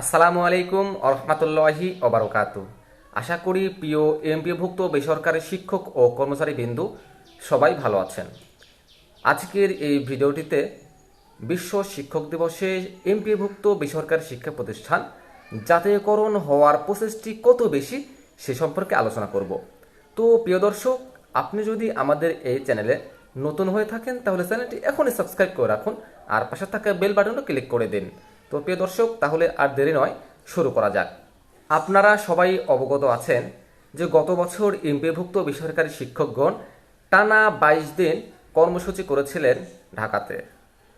আসসালামু আলাইকুম আরহামাতুল্লাহি ওবরকাত আশা করি প্রিয় এমপিভুক্ত বেসরকারি শিক্ষক ও কর্মচারী বিন্দু সবাই ভালো আছেন। আজকের এই ভিডিওটিতে বিশ্ব শিক্ষক দিবসে এমপিভুক্ত বেসরকারি শিক্ষা প্রতিষ্ঠান জাতীয়করণ হওয়ার প্রসেসটি কত বেশি সে সম্পর্কে আলোচনা করব। তো প্রিয় দর্শক, আপনি যদি আমাদের এই চ্যানেলে নতুন হয়ে থাকেন তাহলে চ্যানেলটি এখনই সাবস্ক্রাইব করে রাখুন আর পাশে থাকা বেল বাটনও ক্লিক করে দিন। তো প্রিয় দর্শক, তাহলে আর দেরি নয়, শুরু করা যাক। আপনারা সবাই অবগত আছেন যে গত বছর এমপিভুক্ত বেসরকারি শিক্ষকগণ টানা বাইশ দিন কর্মসূচি করেছিলেন ঢাকাতে।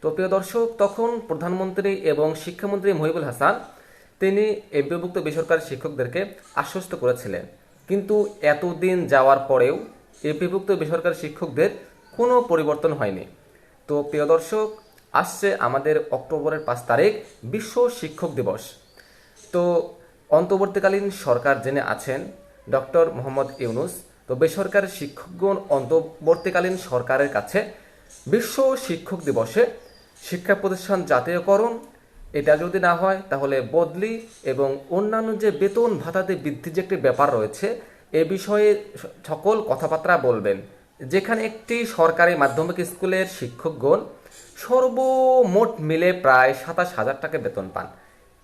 তো প্রিয় দর্শক, তখন প্রধানমন্ত্রী এবং শিক্ষামন্ত্রী মহিবুল হাসান তিনি এমপিভুক্ত বেসরকারি শিক্ষকদেরকে আশ্বস্ত করেছিলেন। কিন্তু এতদিন যাওয়ার পরেও এমপিভুক্ত বেসরকারি শিক্ষকদের কোনো পরিবর্তন হয়নি। তো প্রিয় দর্শক আসছে আমাদের অক্টোবরের পাঁচ তারিখ, বিশ্ব শিক্ষক দিবস। তো অন্তর্বর্তীকালীন সরকার জেনে আছেন ডক্টর মোহাম্মদ ইউনুস। তো বেসরকারি শিক্ষকগণ অন্তর্বর্তীকালীন সরকারের কাছে বিশ্ব শিক্ষক দিবসে শিক্ষা প্রতিষ্ঠান জাতীয়করণ, এটা যদি না হয় তাহলে বদলি এবং অন্যান্য যে বেতন ভাতাতে বৃদ্ধির যে একটি ব্যাপার রয়েছে, এ বিষয়ে সকল কথাবার্তা বলবেন। যেখানে একটি সরকারি মাধ্যমিক স্কুলের শিক্ষকগণ সর্বমোট মিলে প্রায় সাতাশ হাজার টাকা বেতন পান।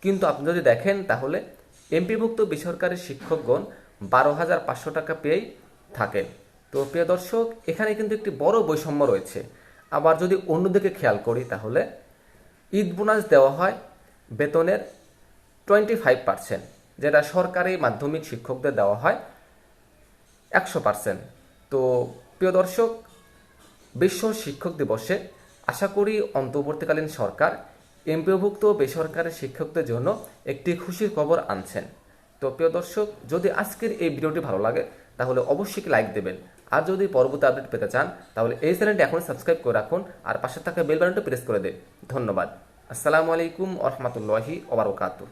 কিন্তু আপনি যদি দেখেন, তাহলে এমপিভুক্ত বেসরকারি শিক্ষকগণ বারো হাজার পাঁচশো টাকা পেয়েই থাকেন। তো প্রিয় দর্শক, এখানে কিন্তু একটি বড় বৈষম্য রয়েছে। আবার যদি অন্যদিকে খেয়াল করি, তাহলে ঈদ বোনাস দেওয়া হয় বেতনের টোয়েন্টি ফাইভ পার্সেন্ট, যেটা সরকারি মাধ্যমিক শিক্ষকদের দেওয়া হয় একশো পার্সেন্ট। তো প্রিয় দর্শক, বিশ্ব শিক্ষক দিবসে আশা করি অন্তর্বর্তীকালীন সরকার, এমপিওভুক্ত বেসরকারি শিক্ষকদের জন্য একটি খুশির খবর আনছেন। তো প্রিয় দর্শক, যদি আজকের এই ভিডিওটি ভালো লাগে, তাহলে অবশ্যই লাইক দেবেন। আর যদি পরবর্তী আপডেট পেতে চান, তাহলে এই চ্যানেলটি এখনই সাবস্ক্রাইব করে রাখুন আর পাশে থাকা বেল বাটনটি প্রেস করে দিন। ধন্যবাদ। আসসালামু আলাইকুম আ রহমতুল্লাহি ওবরাকাতুহ